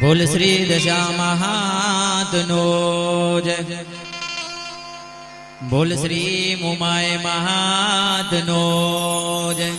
ભૂલ શ્રી દશા મહાતનો જય ભૂલ શ્રી મુમાય મહાતનો જય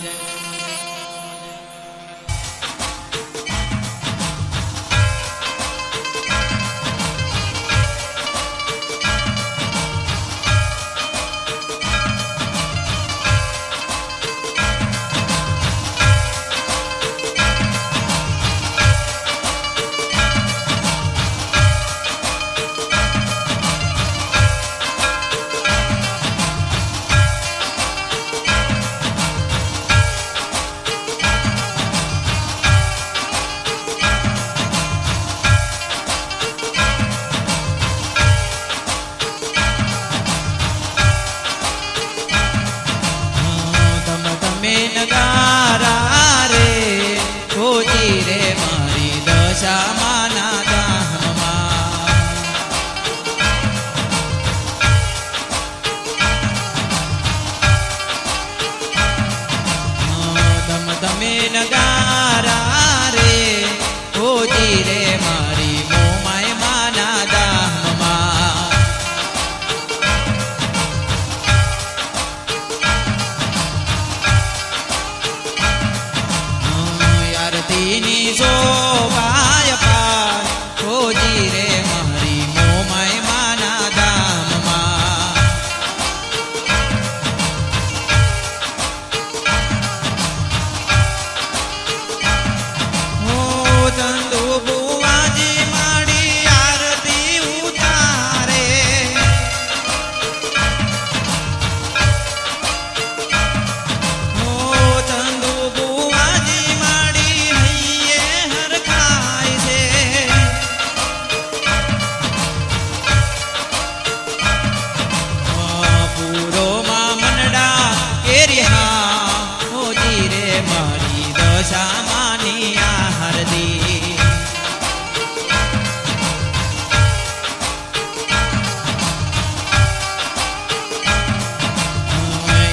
શામાની હરદી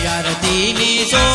હરદીની શો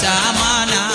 samana.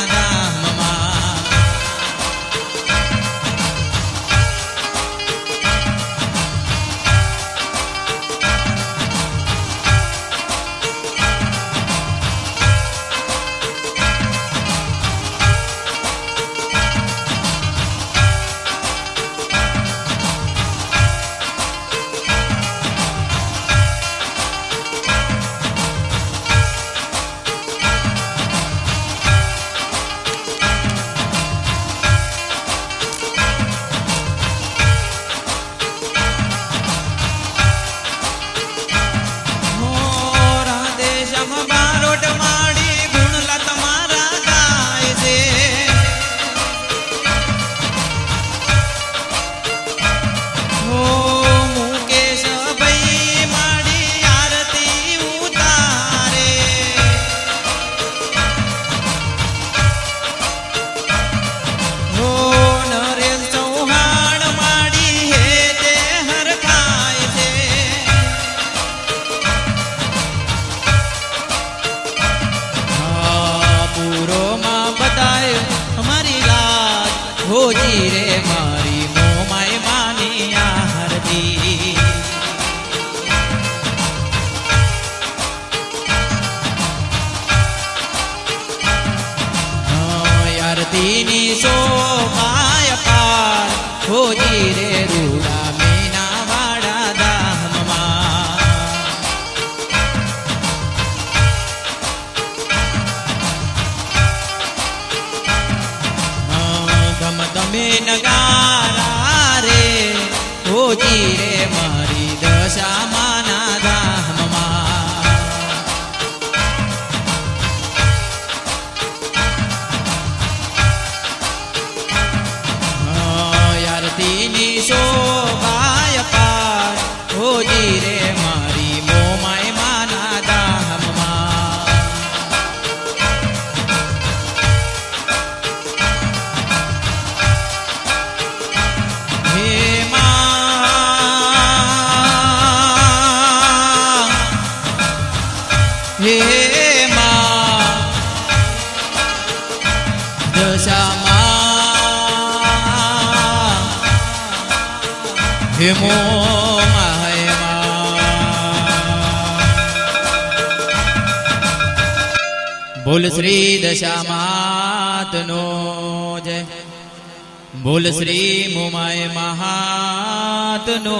હોજી રે મારી મોમાય માની આરતી. આરતીની શોભાય Elena. હે માં દશામાં હે મો હે બોલ શ્રી દશામાતનો જય બોલ શ્રી મુમાય મહાતનો